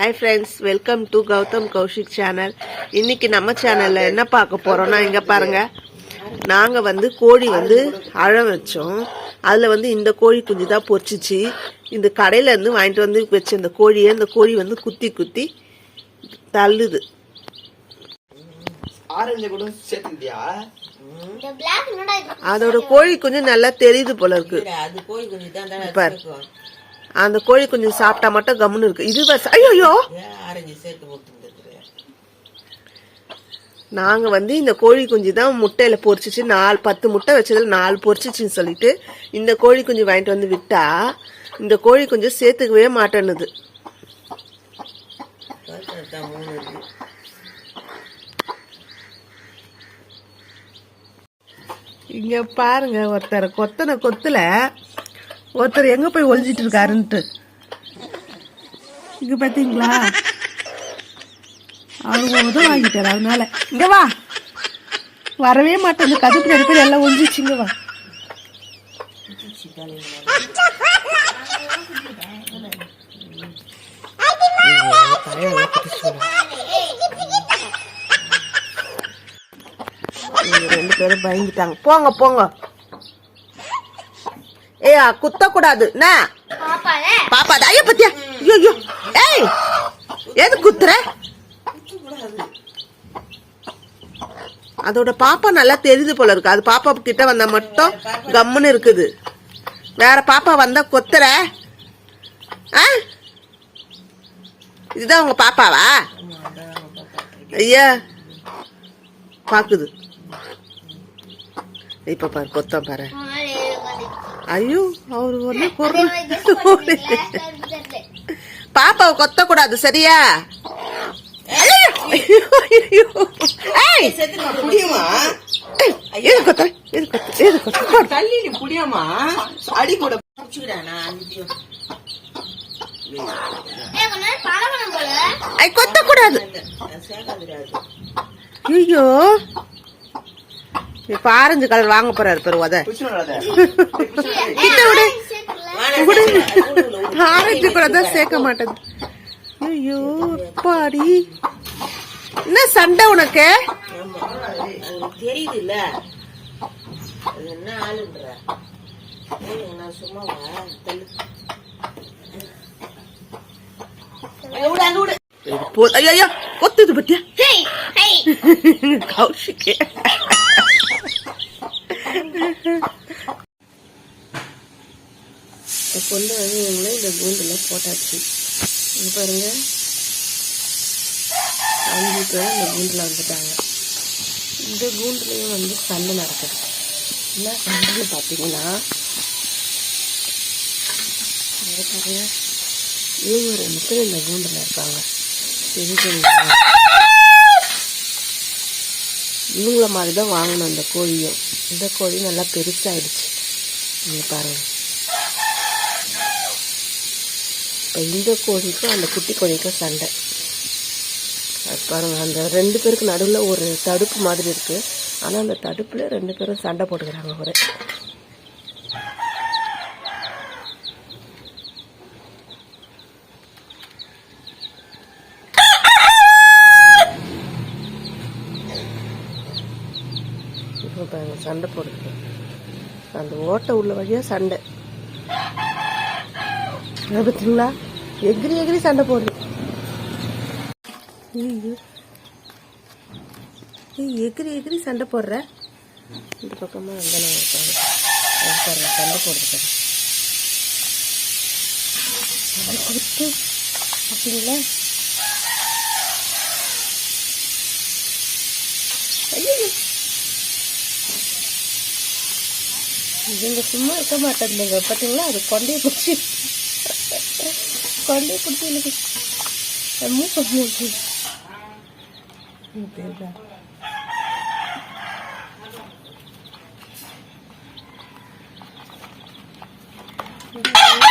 Hi friends welcome to Gautham Kaushik channel இன்னைக்கு நம்ம சேனலில் என்ன பார்க்க போகிறோம்னா இங்கே பாருங்க. நாங்கள் வந்து கோழி வந்து அழ வச்சோம். அதில் வந்து இந்த கோழி குஞ்சு தான் பொரிச்சிச்சு. இந்த கடையிலேருந்து வாங்கிட்டு வந்து வச்ச இந்த கோழியை இந்த கோழி வந்து குத்தி குத்தி தள்ளுது. ஆரஞ்சு கூட சேர்த்துக்கிட்டியா? இந்த பிளாக் என்னடா இது? அதோட கோழி குஞ்சு நல்லா தெரியுது போல இருக்கு. அந்த கோழி குஞ்சு சாப்பிட்டா மட்டும் கம்முன்னு இருக்கு. இது ஐயோ நாங்கள் வந்து இந்த கோழி குஞ்சு தான் முட்டையில் பொறிச்சிச்சு நாலு பத்து முட்டை வச்சதில் நாலு பொரிச்சிச்சின்னு சொல்லிட்டு இந்த கோழி குஞ்சு வாங்கிட்டு வந்து விட்டா இந்த கோழி குஞ்சு சேர்த்துக்கவே மாட்டேன்னுது. இங்கே இங்க பாருங்க ஒருத்தர். கொத்தனை கொத்துல ஒருத்தர் எங்க போய் ஒழிஞ்சிட்டு இருக்காருன்ட்டு. இங்க பாத்தீங்களா? அவங்க உதவ வாங்கிட்டார் அதனால. இங்க வா. வரவே மாட்டேன். இந்த கதுப்பு நெருப்பு எல்லாம் ஒழிஞ்சிச்சுங்க வா. ரெண்டு பேரும் பயந்துட்டாங்க. போங்க போங்க. ஏ குத்த கூடாது பாப்பா ஐயோ பத்தியா? ஐயோ ஐயோ. ஏய் எது குத்துற? அதோட பாப்பா நல்லா தெரியுது போல இருக்கு. அது பாப்பா கிட்ட வந்தா மட்டும் கம்முன்னு இருக்குது. வேற பாப்பா வந்தா கொத்துற? ஆ? இதுதான் உங்க பாப்பாவா? ஐயா பாக்குது. இப்ப பாரு கொத்தம் பாரு. ஐயோ அவரு ஒண்ணு பொருள் பாப்பாவை கொத்த? கூடாது சரியா கொத்த? கூடாது ஐயோ. இப்ப ஆரஞ்சு கலர் வாங்க போறாரு பேரு விடாத கிட்ட விடு. ஆரஞ்சு கூட தான் சேர்க்க மாட்டேது ஐயோ பாடி என்ன சண்டை உனக்கு? ஆமா அது தெரியுது இல்ல அது என்ன ஆளுன்ற நான் ஐயோ ஐயோ, கொத்துது பத்தியா? கௌஷிக்கு இப்போ கொண்டு வந்து இவங்களே இந்த கூண்டில் போட்டாச்சு. இங்க பாருங்க. அஞ்சு பேர் இந்த கூண்டில் வந்துட்டாங்க. இந்த கூண்டுலேயும் வந்து சண்டை நடக்குது. என்ன சண்டைன்னு பார்த்தீங்கன்னா இவங்க ரெண்டு பேர் இந்த கூண்டில் இருக்காங்க. தெரிஞ்சுங்களா இவங்கள மாதிரி தான் வாங்கணும் அந்த கோழியும். இந்த கோழி நல்லா பெருசாகிடுச்சு நீங்கள் பாருங்கள் இப்போ இந்த கோழிக்கும் அந்த குட்டி கோழிக்கும் சண்டை. அது பாருங்கள் அந்த ரெண்டு பேருக்கு நடுவில் ஒரு தடுப்பு மாதிரி இருக்குது ஆனால் அந்த தடுப்புல ரெண்டு பேரும் சண்டை போட்டுக்கிறாங்க ஒரு பாருங்க சண்டை போடுது அந்த ஓட்டை உள்ள வழியா சண்டை. பார்த்தீங்களா எகிரி எகிரி சண்டை போடுது ஏய், எகிரி எகிரி சண்டை போடுற. இந்த பக்கமா அந்த இருக்காங்க பாருங்க சண்டை போடுது பாருங்க கொடுத்து பார்த்தீங்களா ஐயோ இவங்க சும்மா இருக்க மாட்டேங்குங்க பார்த்தீங்களா அது கொண்டையை பிடிச்சி. கொண்டையை பிடிச்சி எனக்கு மூக்க மூச்சு சண்டை